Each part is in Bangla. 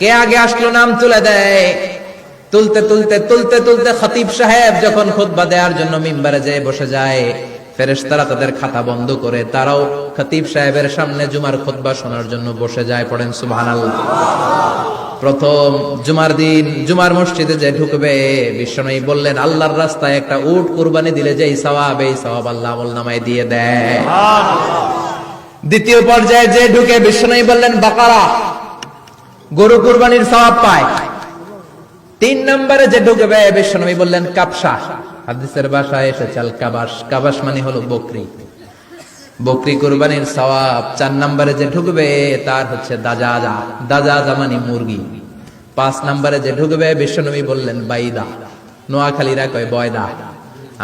কে আগে আসলো নাম তুলে দেয়? তুলতে তুলতে তুলতে তুলতে খতিব সাহেব যখন খুতবা দেওয়ার জন্য মিম্বারে যেয়ে বসে যায় ফেরেশতারা তাদের খাতা বন্ধ করে তারাও খতিব সাহেবের সামনে জুমার খুতবা শোনার জন্য বসে যায় পড়েন সুবহানাল্লাহ। প্রথম জুমার দিন জুমার মসজিদে যে ঢুকবে বিশ্বনয়ী বললেন আল্লাহর রাস্তায় একটা উট কুরবানি দিলে যে এই সওয়াব এই সওয়াব আল্লাহ আমল নামায় দিয়ে দেয়। দ্বিতীয় পর্যায়ে যে ঢুকে বিশ্বনয়ী বললেন বাকারা গরু কুরবানির সওয়াব পায়। তিন নম্বরে যে ঢুকবে বিশ্বনবী বললেন কাপসা হাদিসের ভাষায় এসেছে আল কাবাস কাবাস মানে হলো বকরি। বকরি কুরবানির সওয়াব চার নম্বরে যে ঢুকবে তার হচ্ছে দাজাজা। দাজাজা মানে মুরগি। পাঁচ নম্বরে যে ঢুকবে বিশ্বনবী বললেন বাইদা। নোয়াখালীরা কয় বয়দা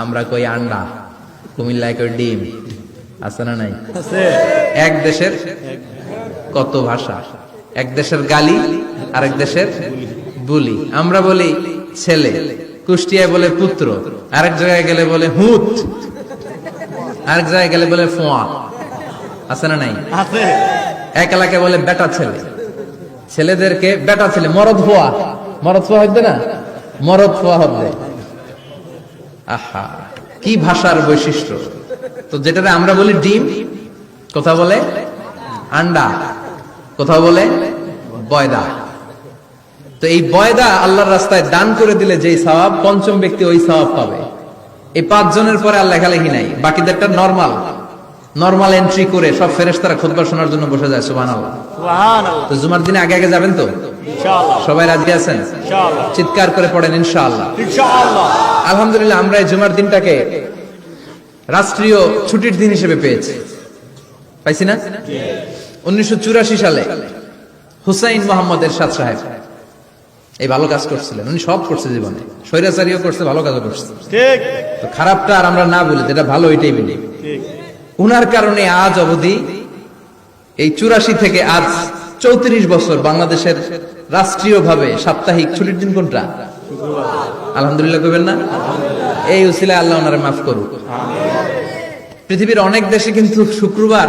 আমরা কই আন্ডা। কুমিল্লায় কই ডিম। আছে না নাই? এক দেশের কত ভাষা? এক দেশের গালি আরেক দেশের বুলি। আমরা বলি ছেলে কুষ্টিয়ায় বলে পুত্র আরেক জায়গায় গেলে বলে হুত আরেক জায়গায় গেলে বলে ফোয়া। আছে না নাই? এক এলাকায় বলে বেটা ছেলে। ছেলেদেরকে বেটা ছেলে মরদ হওয়া মরদ ফোয়া হইতে না? মরদ ফোয়া হবে আহা কি ভাষার বৈশিষ্ট্য? তো যেটা আমরা বলি ডিম কথা বলে আন্ডা। কোথাও বলে? বয়দা। তো এই বয়দা আল্লাহর রাস্তায় দান করে দিলে যেই সওয়াব পঞ্চম ব্যক্তি ওই সওয়াব পাবে। এই পাঁচ জনের পরে আর লেখালেখি নাই। বাকিদেরটা নরমাল নরমাল এন্ট্রি করে সব ফেরেশতারা খুতবা শোনার জন্য বসে যায় সুবহানাল্লাহ। তো জুমার দিনে আগে আগে যাবেন তো? সবাই রাজি আছেন? চিৎকার করে পড়েন ইনশাআল্লাহ। আলহামদুলিল্লাহ আমরা এই জুমার দিনটাকে রাষ্ট্রীয় ছুটির দিন হিসেবে পেয়েছি। পাইছি না? উনিশশো সালে হুসাইন মোহাম্মদ এরশাদ সাহেব এই ভালো কাজ করছিলেন। উনি সব করছে জীবনে। স্বৈরাচারীও করছে ভালো কাজও করছে। তো খারাপটা আর আমরা না বলি যেটা ভালো ওইটাই বলি। উনার কারণে আজ অবধি এই চুরাশি থেকে আজ চৌত্রিশ বছর বাংলাদেশের রাষ্ট্রীয়ভাবে সাপ্তাহিক ছুটির দিন কোনটা? আলহামদুলিল্লাহ কইবেন না? এই উসিলায় আল্লাহ ওনারে মাফ করুক। পৃথিবীর অনেক দেশে কিন্তু শুক্রবার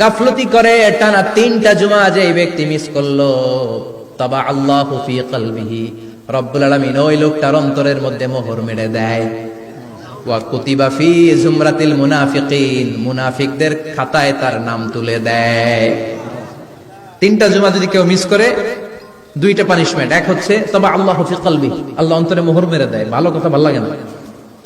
গাফলতি করে টানা তিনটা জুমা যে ব্যক্তি মিস করল। তবা আল্লাহু ফি রব্বুল ওই লোকটার অন্তরের মধ্যে মোহর মেরে দেয়। ফি জুমরাতিল মুনাফিকদের খাতায় তার নাম তুলে দেয়। তিনটা জুমা যদি কেউ মিস করে, দুইটা পানিশমেন্ট এক হচ্ছে তবে আল্লাহ ফি আল্লাহ অন্তরে মোহর মেরে দেয়। ভালো কথা, ভালো লাগে না।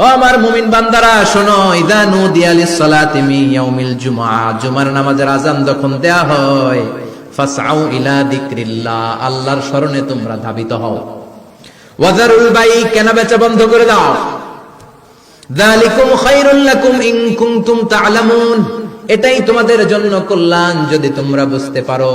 ও আমার মুমিন বান্দারা, শোনো, ইদা নুদিয়া লিস-সালাতি মিন ইয়াউমিল জুমআ জুমার নামাজের আজান যখন দেয়া হয়, ফাসআউ ইলা আল্লাহর তোমরা ধাবিত হও। ওয়াজারুল বাই কেনা বেচা বন্ধ করে দাও। যালিকুম খায়রুল লাকুম ইন কুনতুম এটাই তোমাদের জন্য কল্যাণ যদি তোমরা বুঝতে পারো।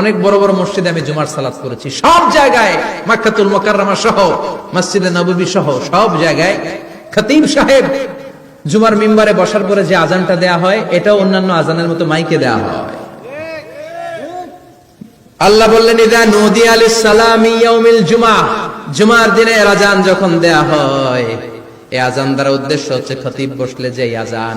অনেক বড় বড় মসজিদে আমি জুমার সালাত করেছি। সব জায়গায় মাক্কাতুল মোকাররমা সহ, মসজিদে নববী সহ, সব জায়গায় খতিব সাহেব জুমার মিম্বারে বসার পরে যে আজানটা দেয়া হয়, এটাও অন্যান্য আজানের মতো মাইকে দেয়া হয়। আল্লাহ বললেন, ইদা নদী আলিস সালামি ইয়াউমিল জুমা। জুমার দিনে আজান যখন দেয়া হয় এই আজান দ্বারা উদ্দেশ্য হচ্ছে খতিব বসলে যে আজান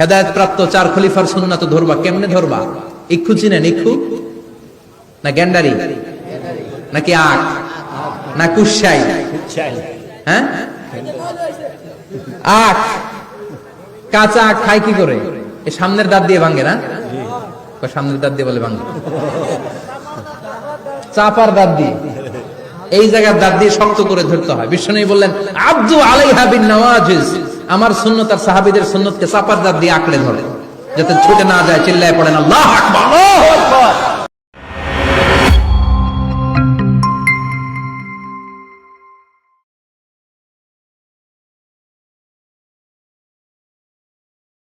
হেদায়ত প্রাপ্ত চার খলিফার সুন্নত ধরবা কেমনে ধরবা? ইক্ষু চিনেন ইক্ষু? না গ্যান্ডারি? নাকি আখ? না কুসাই হ্যাঁ? আখ। কাঁচা আখ খায় কি করে? এই সামনের দাঁত দিয়ে ভাঙে না? সামনের দাঁত দিয়ে বলে ভাঙে। চাপার দাঁত দিয়ে। এই জায়গার দাঁত দিয়ে শক্ত করে ধরতে হয়। বিষ্ণু বললেন আব্দু আলাইহা বিন নওয়াজিজ। আমার সুন্নত আর সাহাবিদের সুন্নতকে চাপার দাঁত দিয়ে আঁকড়ে ধরে, যাতে ছুটে না যায়, চিল্লায় পড়েন আল্লাহ আকবার।